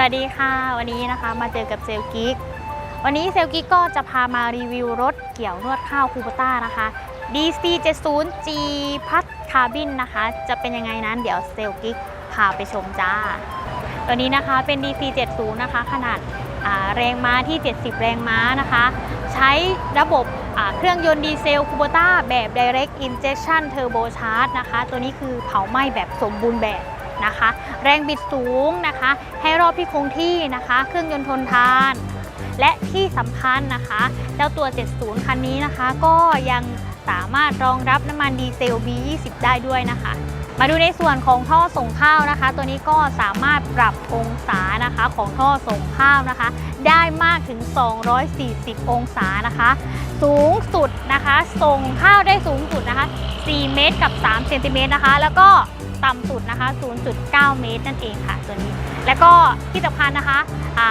สวัสดีค่ะ วันนี้นะคะมาเจอกับเซลกิกวันนี้เซลกิกก็จะพามารีวิวรถเกี่ยวนวดข้าวคูปต้านะคะ DC 70 G พัดคาบินนะคะ จะเป็นยังไงนั้นเดี๋ยวเซลกิกพาไปชมจ้า ตัวนี้นะคะเป็น DC 70นะคะ ขนาดาแรงม้าที่ 70 แรงม้านะคะ ใช้ระบบเครื่องยนต์ดีเซลคูโบต้าแบบ Direct Injection Turbo Charge นะคะ ตัวนี้คือเผาไหม้แบบสมบูรณ์แบบ นะคะ แรงบิดสูงนะคะ ให้รอบที่คงที่นะคะ เครื่องยนต์ทนทาน และที่สำคัญนะคะ เจ้าตัว 70 คันนี้นะคะ ก็ยังสามารถรองรับน้ำมันดีเซล B20 ได้ด้วยนะคะ มาดูในส่วนของท่อส่งข้าวนะคะ ตัวนี้ก็สามารถปรับองศานะคะของท่อส่งข้าวนะคะ ได้มากถึง 240 องศานะคะ สูงสุดนะคะ ส่งข้าวได้สูงสุดนะคะ 4 เมตรกับ 3 เซนติเมตรนะคะ แล้วก็ ต่ำสุดนะคะ 0.9 เมตรนั่นเองค่ะตัวนี้ แล้วก็ที่สำคัญนะคะอ่า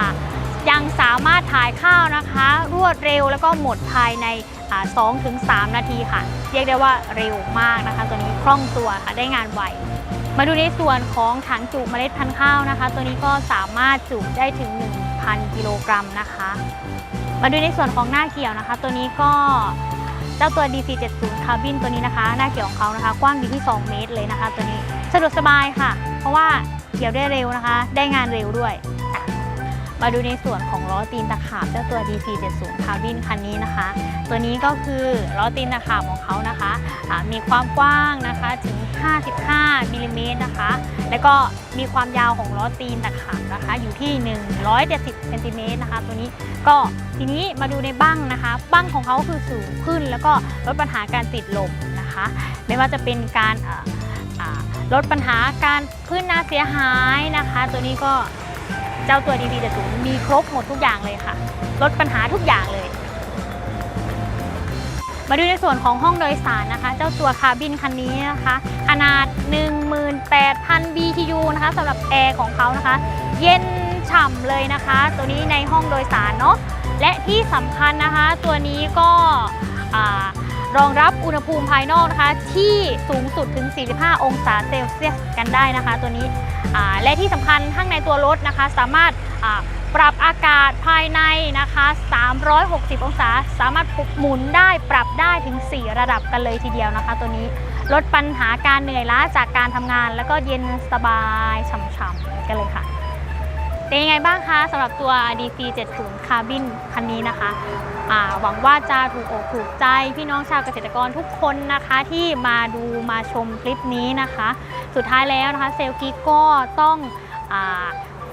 ยังสามารถถ่ายข้าวนะคะ รวดเร็วแล้วก็หมดภายใน2ถึง3นาทีค่ะ เรียกได้ว่าเร็วมากนะคะ ตัวนี้คล่องตัวค่ะได้งานไวมาดูในส่วนของถังจุเมล็ดพันธุ์ข้าวนะคะ ตัวนี้ก็สามารถจุได้ถึง 1,000 กิโลกรัมนะคะ มาดูในส่วนของหน้าเกี่ยวนะคะ ตัวนี้ก็ เจ้าตัว DC70 คาร์บินตัวนี้นะคะ หน้าเกี่ยวของเขานะคะ กว้างอยู่ที่ 2 เมตรเลยนะคะ ตัวนี้สะดวกสบายค่ะ เพราะว่าเกี่ยวได้เร็วนะคะ ได้งานเร็วด้วย มาดูในส่วนของล้อตีนตะขาบเจ้าตัว DC70 คาร์บินคันนี้นะคะ ตัวนี้ก็คือล้อตีนตะขาบของเขานะคะอ่ามีความกว้างนะคะถึง 55มิลลิเมตรนะคะ แล้วก็มีความยาวของล้อตีนตะขาบนะคะ อยู่ที่ 170เซนติเมตรนะคะ ตัวนี้ก็ทีนี้มาดูในบั้งนะคะ บั้งของเขาคือสูงขึ้น แล้วก็ลดปัญหาการติดลมนะคะ ไม่ว่าจะเป็นการลดปัญหาการพื้นหน้าเสียหายนะคะ ตัวนี้ก็ เจ้าตัว DB จะสูงมีครบหมดทุกอย่างเลยค่ะ ลดปัญหาทุกอย่างเลย มาดูในส่วนของห้องโดยสารนะคะ เจ้าตัวคาบินคันนี้นะคะ ขนาด 18,000 BTU นะคะสำหรับแอร์ของเขานะคะ เย็นฉ่ำเลยนะคะ ตัวนี้ในห้องโดยสารเนาะและที่สำคัญนะคะ ตัวนี้ก็อ่า รองรับอุณหภูมิภายนอกนะคะ ที่สูงสุดถึง 45 องศาเซลเซียสกันได้นะคะ ตัวนี้และที่สำคัญข้างในตัวรถนะคะ สามารถปรับอากาศภายในนะคะ 360 องศา สามารถหมุนได้ปรับได้ถึง 4 ระดับกันเลยทีเดียวนะคะ ตัวนี้ลดปัญหาการเหนื่อยล้าจากการทำงาน แล้วก็เย็นสบายฉ่ำๆกันเลยค่ะเป็นยังไงบ้างคะสำหรับตัว DC 70 Carbon คันนี้นะคะ หวังว่าจะถูกอกถูกใจพี่น้องชาวเกษตรกรทุกคนนะคะที่มาดูมาชมคลิปนี้นะคะ สุดท้ายแล้วนะคะเซลกิกก็ต้อง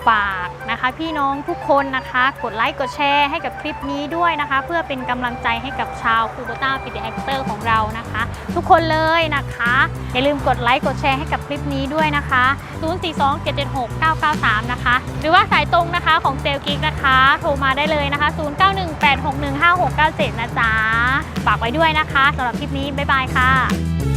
ฝากนะคะพี่น้องทุกคนนะคะ กดไลค์กดแชร์ให้กับคลิปนี้ด้วยนะคะ เพื่อเป็นกำลังใจให้กับชาวคูโบต้าปิดแอคเตอร์ของเรานะคะ ทุกคนเลยนะคะ อย่าลืมกดไลค์กดแชร์ให้กับคลิปนี้ด้วยนะคะ 042-776-993 นะคะ หรือว่าสายตรงนะคะของเซลกิกนะคะ โทรมาได้เลยนะคะ 6697 นะจ๊ะ ฝากไว้ด้วยนะคะสำหรับคลิปนี้ บ๊ายบายค่ะ